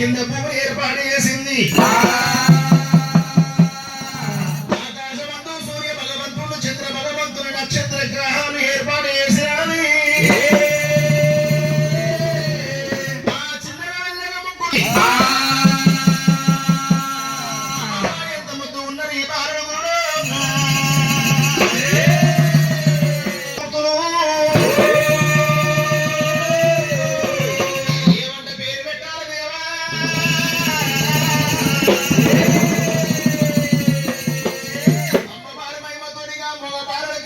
కింద భూమి ఏర్పాటు చేసింది. ఆకాశమందు సూర్య భగవంతుడు చంద్ర భగవంతుడు నక్షత్ర గ్రహ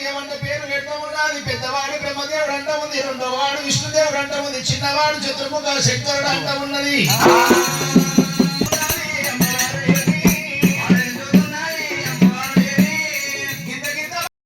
ఏమంటే పేరు పెట్టమున్నది పెద్దవాడు బ్రహ్మదేవుడు అంట ఉంది రెండోవాడు విష్ణుదేవుడు అంట ఉంది చిన్నవాడు చతుర్ముఖ శంకరుడు అంట ఉన్నది.